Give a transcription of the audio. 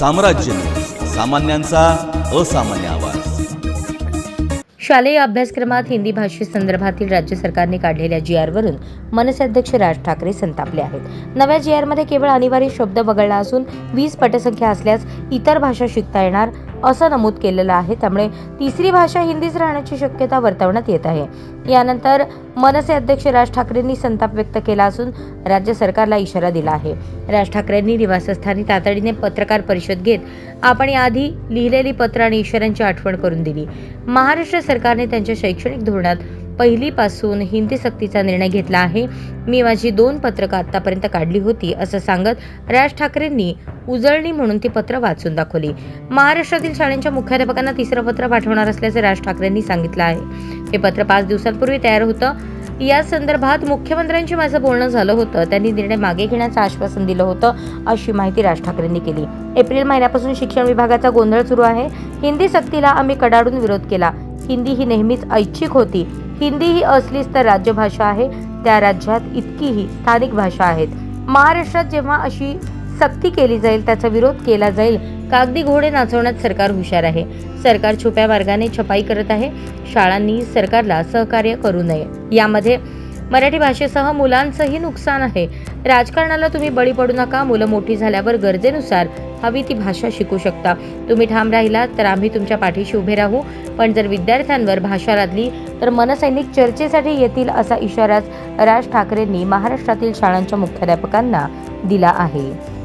साम्राज्य सामान्यांचा असामान्य आवाज. शालेय अभ्यासक्रमात हिंदी भाषेसंदर्भातील राज्य सरकारने काढलेल्या जी आरवरून मनसे अध्यक्ष राज ठाकरे संतापले आहेत. नव्या जी आरमध्ये केवळ अनिवार्य शब्द वगळला असून वीस पटसंख्या असल्यास इतर भाषा शिकता येणार असं नमूद केलेलं आहे. त्यामुळे तिसरी भाषा हिंदीच राहण्याची शक्यता वर्तवण्यात येत आहे. यानंतर मनसे अध्यक्ष राज ठाकरेंनी संताप व्यक्त केला असून राज्य सरकारला इशारा दिला आहे. राज ठाकरेंनी निवासस्थानी तातडीने पत्रकार परिषद घेत आपण याआधी लिहिलेली पत्र आणि इशाऱ्यांची आठवण करून दिली. महाराष्ट्र सरकारने त्यांच्या शैक्षणिक धोरणात पहिलीपासून हिंदी सक्तीचा निर्णय घेतला आहे. मी माझी दोन पत्रकं आतापर्यंत काढली होती असं सांगत राज ठाकरेंनी उजळणी म्हणून ती पत्र वाचून दाखवली. महाराष्ट्रातील शाळांच्या मुख्याध्यापकांना तिसरं पत्र पाठवणार असल्याचं राज ठाकरेंनी सांगितलं आहे. हे पत्र पाच दिवसांपूर्वी तयार होतं. या संदर्भात मुख्यमंत्र्यांशी माझं बोलणं झालं होतं. त्यांनी निर्णय मागे घेण्याचं आश्वासन दिलं होतं अशी माहिती राज ठाकरेंनी केली. एप्रिल महिन्यापासून शिक्षण विभागाचा गोंधळ सुरू आहे. हिंदी सक्तीला आम्ही कडाडून विरोध केला. हिंदी ही नेहमीच ऐच्छिक होती. हिंदी ही असलीच तर राज्यभाषा आहे. त्या राज्यात इतकीही स्थानिक भाषा आहेत. महाराष्ट्रात जेव्हा अशी सक्ती केली जाईल त्याचा विरोध केला जाईल कागदी घोडे नाचवण्यात सरकार हुशार आहे. सरकार छुप्या मार्गाने छपाई करत आहे. शाळांनी सरकारला सहकार्य करू नये. यामध्ये मराठी भाषेसह मुलांचंही नुकसान आहे. राजकारणाला तुम्ही बळी पडू नका. मुलं मोठी झाल्यावर गरजेनुसार हवी ती भाषा शिकू शकता. तुम्ही ठाम राहिलात तर आम्ही तुमच्या पाठीशी उभे राहू. पण जर विद्यार्थ्यांवर भाषा लादली तर मनसैनिक चर्चेसाठी येतील असा इशाराच राज ठाकरेंनी महाराष्ट्रातील शाळांच्या मुख्याध्यापकांना दिला आहे.